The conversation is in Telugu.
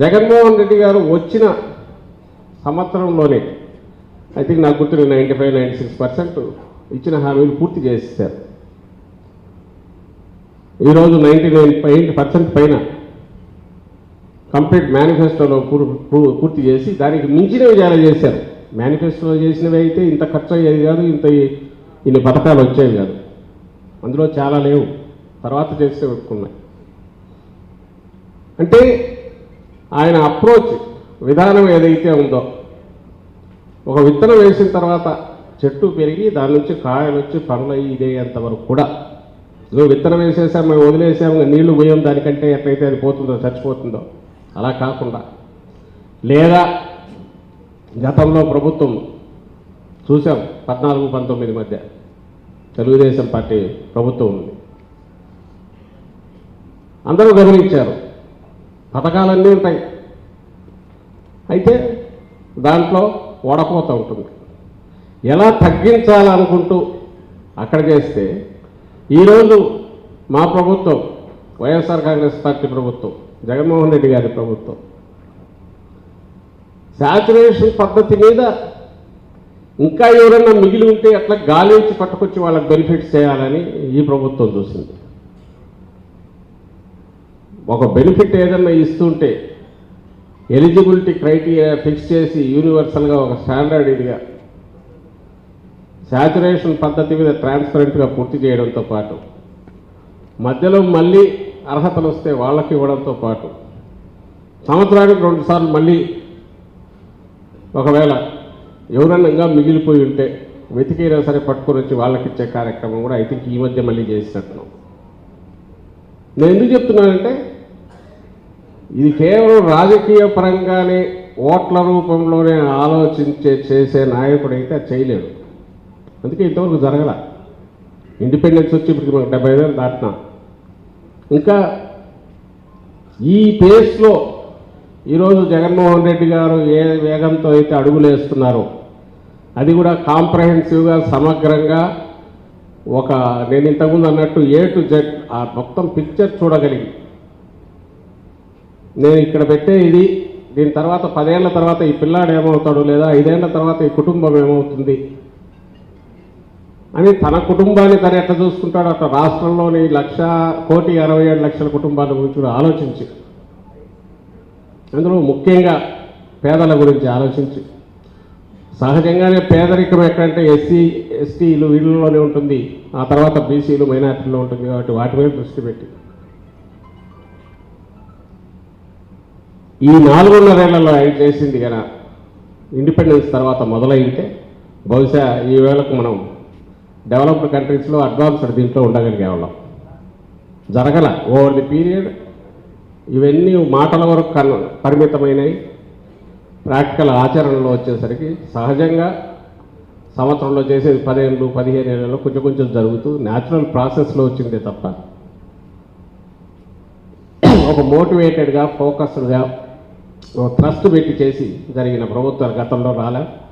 జగన్మోహన్ రెడ్డి గారు వచ్చిన సంవత్సరంలోనే ఐ థింక్ నాకు గుర్తు ninety five ninety six percent ఇచ్చిన హామీలు పూర్తి చేసేసారు ఈరోజు నైంటీ నైన్ ఎయిట్ పర్సెంట్ పైన కంప్లీట్ మేనిఫెస్టోలో పూర్తి చేసి దానికి మించినవి చాలా చేశారు. మేనిఫెస్టోలో చేసినవి అయితే ఇంత ఖర్చు అయ్యేది కాదు ఇంత ఇన్ని పథకాలు వచ్చేవి కాదు. అందులో చాలా లేవు. తర్వాత చేస్తే ఒప్పుకున్నాయి. అంటే ఆయన అప్రోచ్ విధానం ఏదైతే ఉందో. ఒక విత్తనం వేసిన తర్వాత చెట్టు పెరిగి దాని నుంచి కాయలు వచ్చి పండ్లు అయ్యి ఇదేంత వరకు కూడా. నువ్వు విత్తనం వేసేసాం మేము వదిలేసాము నీళ్ళు పోయాం దానికంటే ఎట్లయితే అది పోతుందో చచ్చిపోతుందో. అలా కాకుండా. లేదా గతంలో ప్రభుత్వం చూసాం పద్నాలుగు పంతొమ్మిది మధ్య తెలుగుదేశం పార్టీ ప్రభుత్వం ఉంది. అందరూ గమనించారు. పథకాలన్నీ ఉంటాయి. అయితే దాంట్లో ఓడపోత ఉంటుంది. ఎలా తగ్గించాలనుకుంటూ అక్కడ చేస్తే ఈరోజు మా ప్రభుత్వం వైఎస్ఆర్ కాంగ్రెస్ పార్టీ ప్రభుత్వం జగన్మోహన్ రెడ్డి గారి ప్రభుత్వం శాచురేషన్ పద్ధతి మీద ఇంకా ఎవరైనా మిగిలి ఉంటే అట్లా గాలించి పట్టుకొచ్చి వాళ్ళకి బెనిఫిట్స్ చేయాలని ఈ ప్రభుత్వం చూసింది. ఒక బెనిఫిట్ ఏదన్నా ఇస్తుంటే ఎలిజిబిలిటీ క్రైటీరియా ఫిక్స్ చేసి యూనివర్సల్గా ఒక స్టాండర్డ్ ఇదిగా శాచురేషన్ పద్ధతి మీద ట్రాన్స్పరెంట్గా పూర్తి చేయడంతో పాటు మధ్యలో మళ్ళీ అర్హతలు వస్తే వాళ్ళకి ఇవ్వడంతో పాటు సంవత్సరానికి రెండుసార్లు మళ్ళీ ఒకవేళ ఎవరన్నా ఇంకా మిగిలిపోయి ఉంటే వెతికైనా సరే పట్టుకొని వచ్చి వాళ్ళకి ఇచ్చే కార్యక్రమం కూడా ఐ థింక్ ఈ మధ్య మళ్ళీ చేసినట్టున్నాం నేను ఎందుకు చెప్తున్నానంటే ఇది కేవలం రాజకీయ పరంగానే ఓట్ల రూపంలోనే ఆలోచించే చేసే నాయకుడు అయితే చేయలేడు. అందుకే ఇంతవరకు జరగల. ఇండిపెండెన్స్ వచ్చి ఇప్పుడు మనకు డెబ్బై వేలు దాటినా. ఇంకా ఈ పేస్లో ఈరోజు జగన్మోహన్ రెడ్డి గారు ఏ వేగంతో అయితే అడుగులేస్తున్నారో అది కూడా కాంప్రహెన్సివ్గా సమగ్రంగా ఒక నేను ఇంతకుముందు అన్నట్టు ఏ టు జెడ్ ఆ మొత్తం పిక్చర్ చూడగలిగి నేను ఇక్కడ పెట్టే ఇది దీని తర్వాత పదేళ్ళ తర్వాత ఈ పిల్లాడు ఏమవుతాడు లేదా ఐదేళ్ళ తర్వాత ఈ కుటుంబం ఏమవుతుంది? అని తన కుటుంబాన్ని తను ఎట్లా చూసుకుంటాడో? అట్లా రాష్ట్రంలోని లక్ష కోటి అరవై ఏడు లక్షల కుటుంబాల గురించి కూడా ఆలోచించి. అందులో ముఖ్యంగా పేదల గురించి ఆలోచించి. సహజంగానే పేదరికం ఎక్కడంటే ఎస్సీ ఎస్టీలు వీళ్ళలోనే ఉంటుంది. ఆ తర్వాత బీసీలు మైనార్టీలో ఉంటుంది కాబట్టి వాటి మీద దృష్టి పెట్టి. ఈ నాలుగున్నరేళ్ళలో ఆయన చేసింది కదా ఇండిపెండెన్స్ తర్వాత మొదలైతే బహుశా ఈ వేళకు మనం డెవలప్డ్ కంట్రీస్లో అడ్వాన్స్డ్ దీంట్లో ఉండగలిగేవాళ్ళం జరగల ఓవర్ ది పీరియడ్ ఇవన్నీ మాటల వరకు కన్ పరిమితమైనవి ప్రాక్టికల్ ఆచరణలో వచ్చేసరికి సహజంగా సంవత్సరంలో చేసేది పదిహేను పదిహేను ఏళ్ళలో కొంచెం కొంచెం జరుగుతూ న్యాచురల్ ప్రాసెస్లో వచ్చిందే తప్ప. ఒక మోటివేటెడ్గా ఫోకస్డ్గా ట్రస్ట్ పెట్టి చేసి జరిగిన ప్రభుత్వాలు గతంలో రాలే.